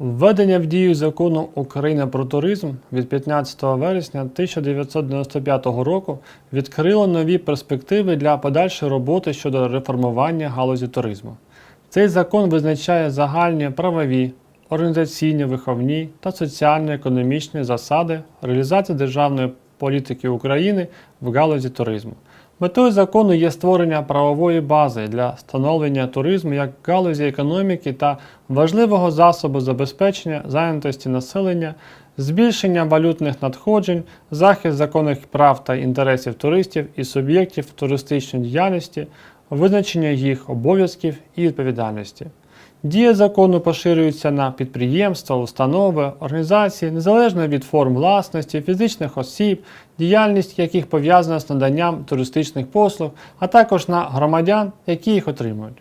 Введення в дію закону України про туризм від 15 вересня 1995 року відкрило нові перспективи для подальшої роботи щодо реформування галузі туризму. Цей закон визначає загальні правові, організаційні, виховні та соціально-економічні засади реалізації державної політики України в галузі туризму. Метою закону є створення правової бази для встановлення туризму як галузі економіки та важливого засобу забезпечення зайнятості населення, збільшення валютних надходжень, захист законних прав та інтересів туристів і суб'єктів туристичної діяльності, визначення їх обов'язків і відповідальності. Дія закону поширюється на підприємства, установи, організації, незалежно від форм власності, фізичних осіб, діяльність яких пов'язана з наданням туристичних послуг, а також на громадян, які їх отримують.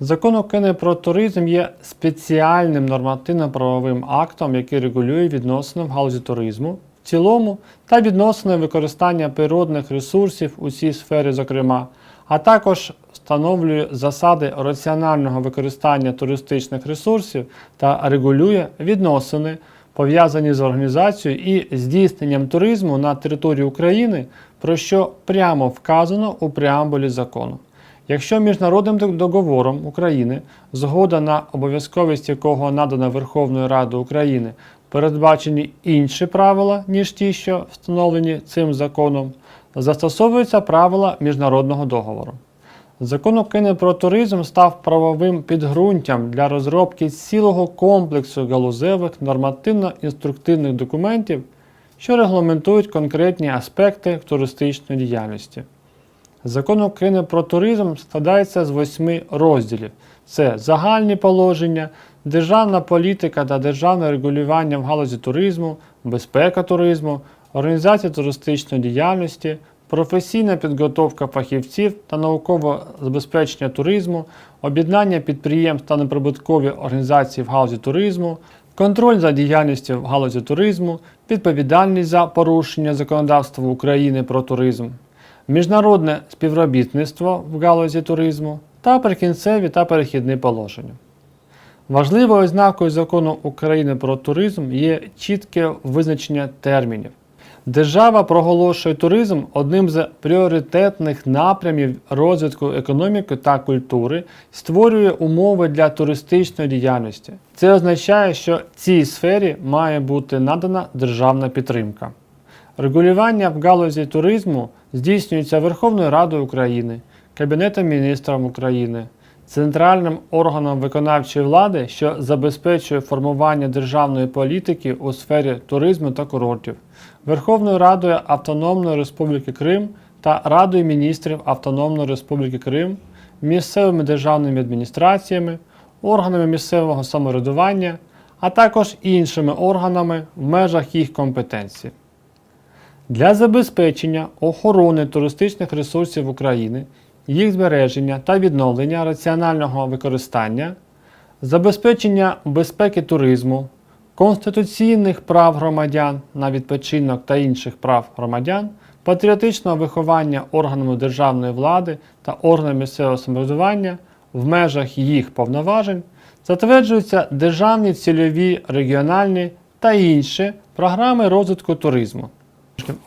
Закон України про туризм є спеціальним нормативно-правовим актом, який регулює відносини в галузі туризму в цілому та відносини використання природних ресурсів у цій сфері, зокрема, а також встановлює засади раціонального використання туристичних ресурсів та регулює відносини, пов'язані з організацією і здійсненням туризму на території України, про що прямо вказано у преамбулі закону. Якщо міжнародним договором України, згода на обов'язковість якого надана Верховною Радою України, передбачені інші правила, ніж ті, що встановлені цим законом, застосовуються правила міжнародного договору. Закон України про туризм став правовим підґрунтям для розробки цілого комплексу галузевих нормативно-інструктивних документів, що регламентують конкретні аспекти туристичної діяльності. Закон України про туризм складається з восьми розділів: це загальні положення, державна політика та державне регулювання в галузі туризму, безпека туризму, організація туристичної діяльності, професійна підготовка фахівців та наукове забезпечення туризму, об'єднання підприємств та неприбуткові організації в галузі туризму, контроль за діяльністю в галузі туризму, відповідальність за порушення законодавства України про туризм, міжнародне співробітництво в галузі туризму та прикінцеві та перехідні положення. Важливою ознакою закону України про туризм є чітке визначення термінів. Держава проголошує туризм одним з пріоритетних напрямів розвитку економіки та культури, створює умови для туристичної діяльності. Це означає, що цій сфері має бути надана державна підтримка. Регулювання в галузі туризму здійснюється Верховною Радою України, Кабінетом міністрів України, центральним органом виконавчої влади, що забезпечує формування державної політики у сфері туризму та курортів, Верховною Радою Автономної Республіки Крим та Радою міністрів Автономної Республіки Крим, місцевими державними адміністраціями, органами місцевого самоврядування, а також іншими органами в межах їх компетенції. Для забезпечення охорони туристичних ресурсів України, їх збереження та відновлення раціонального використання, забезпечення безпеки туризму, конституційних прав громадян на відпочинок та інших прав громадян, патріотичного виховання органами державної влади та органами місцевого самоврядування в межах їх повноважень затверджуються державні цільові регіональні та інші програми розвитку туризму.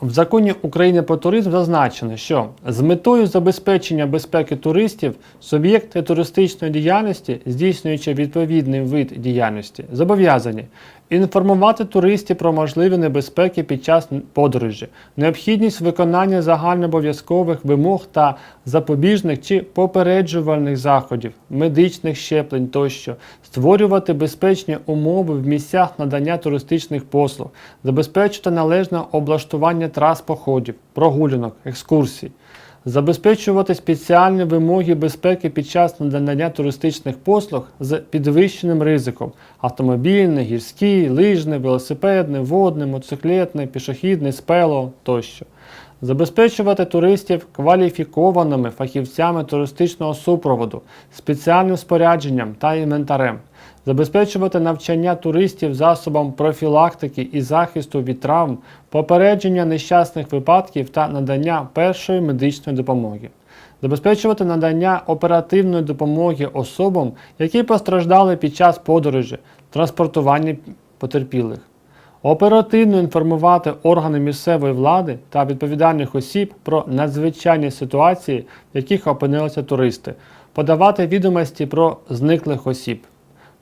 В законі України про туризм зазначено, що з метою забезпечення безпеки туристів суб'єкти туристичної діяльності, здійснюючи відповідний вид діяльності, зобов'язані інформувати туристів про можливі небезпеки під час подорожі, необхідність виконання загальнообов'язкових вимог та запобіжних чи попереджувальних заходів, медичних щеплень тощо, створювати безпечні умови в місцях надання туристичних послуг, забезпечити належне облаштування трас походів, прогулянок, екскурсій. Забезпечувати спеціальні вимоги безпеки під час надання туристичних послуг з підвищеним ризиком автомобільний, гірський, лижний, велосипедний, водний, мотоциклетний, пішохідний, спело тощо. Забезпечувати туристів кваліфікованими фахівцями туристичного супроводу, спеціальним спорядженням та інвентарем, забезпечувати навчання туристів засобам профілактики і захисту від травм, попередження нещасних випадків та надання першої медичної допомоги, забезпечувати надання оперативної допомоги особам, які постраждали під час подорожі, транспортування потерпілих. Оперативно інформувати органи місцевої влади та відповідальних осіб про надзвичайні ситуації, в яких опинилися туристи, подавати відомості про зниклих осіб.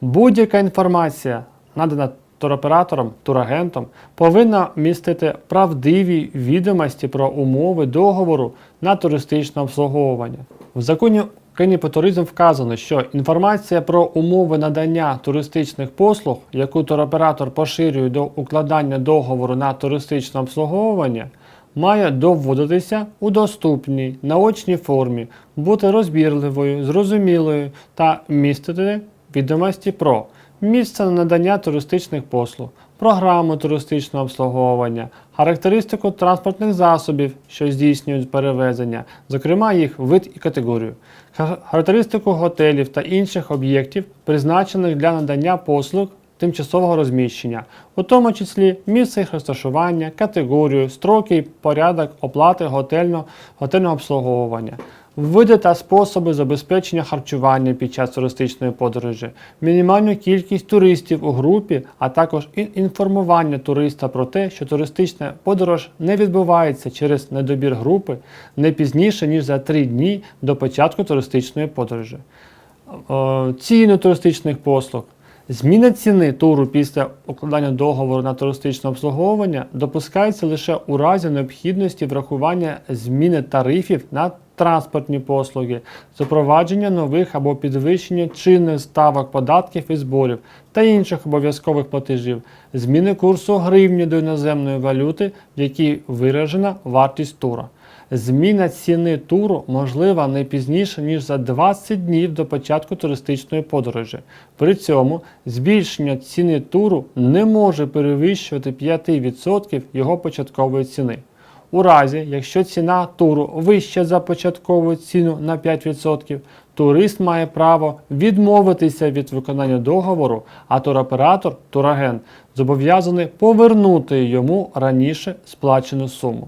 Будь-яка інформація, надана туроператором, турагентом, повинна містити правдиві відомості про умови договору на туристичне обслуговування. В законі України про туризм вказано, що інформація про умови надання туристичних послуг, яку туроператор поширює до укладання договору на туристичне обслуговування, має доводитися у доступній наочній формі, бути розбірливою, зрозумілою та містити відомості про місце надання туристичних послуг, програму туристичного обслуговування, характеристику транспортних засобів, що здійснюють перевезення, зокрема їх вид і категорію, характеристику готелів та інших об'єктів, призначених для надання послуг тимчасового розміщення, у тому числі місце їх розташування, категорію, строки і порядок оплати готельно, готельного обслуговування. Види та способи забезпечення харчування під час туристичної подорожі, мінімальну кількість туристів у групі, а також інформування туриста про те, що туристична подорож не відбувається через недобір групи не пізніше, ніж за три дні до початку туристичної подорожі. Е, Ціни туристичних послуг. Зміна ціни туру після укладання договору на туристичне обслуговування допускається лише у разі необхідності врахування зміни тарифів на транспортні послуги, запровадження нових або підвищення чинних ставок податків і зборів та інших обов'язкових платежів, зміни курсу гривні до іноземної валюти, в якій виражена вартість тура. Зміна ціни туру можлива не пізніше, ніж за 20 днів до початку туристичної подорожі. При цьому збільшення ціни туру не може перевищувати 5% його початкової ціни. У разі, якщо ціна туру вища за початкову ціну на 5%, турист має право відмовитися від виконання договору, а туроператор, турагент, зобов'язаний повернути йому раніше сплачену суму.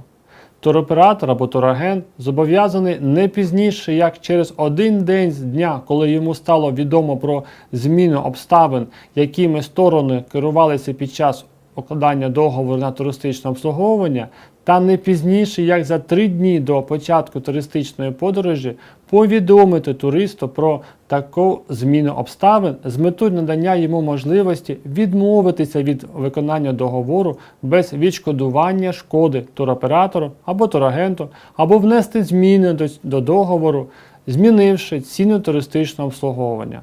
Туроператор або турагент зобов'язаний не пізніше, як через один день з дня, коли йому стало відомо про зміну обставин, якими сторони керувалися під час укладання договору на туристичне обслуговування, та не пізніше, як за три дні до початку туристичної подорожі, повідомити туристу про таку зміну обставин з метою надання йому можливості відмовитися від виконання договору без відшкодування шкоди туроператору або турагенту, або внести зміни до, до договору, змінивши ціну туристичного обслуговування.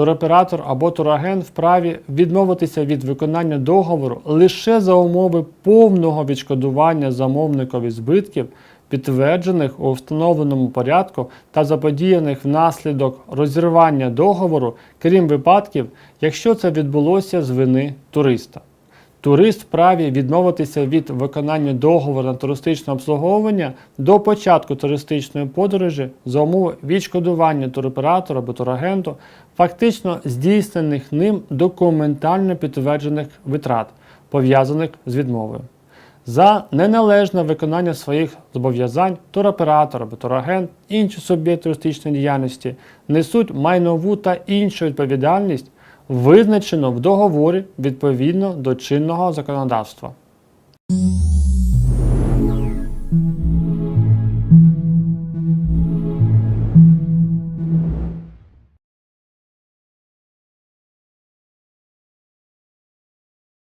Туроператор або турагент вправі відмовитися від виконання договору лише за умови повного відшкодування замовникові збитків, підтверджених у встановленому порядку та заподіяних внаслідок розірвання договору, крім випадків, якщо це відбулося з вини туриста. Турист вправі відмовитися від виконання договору на туристичне обслуговування до початку туристичної подорожі за умови відшкодування туроператора або турагенту, фактично здійснених ним документально підтверджених витрат, пов'язаних з відмовою. За неналежне виконання своїх зобов'язань туроператор або турагент, інші суб'єкти туристичної діяльності несуть майнову та іншу відповідальність, визначено в договорі відповідно до чинного законодавства.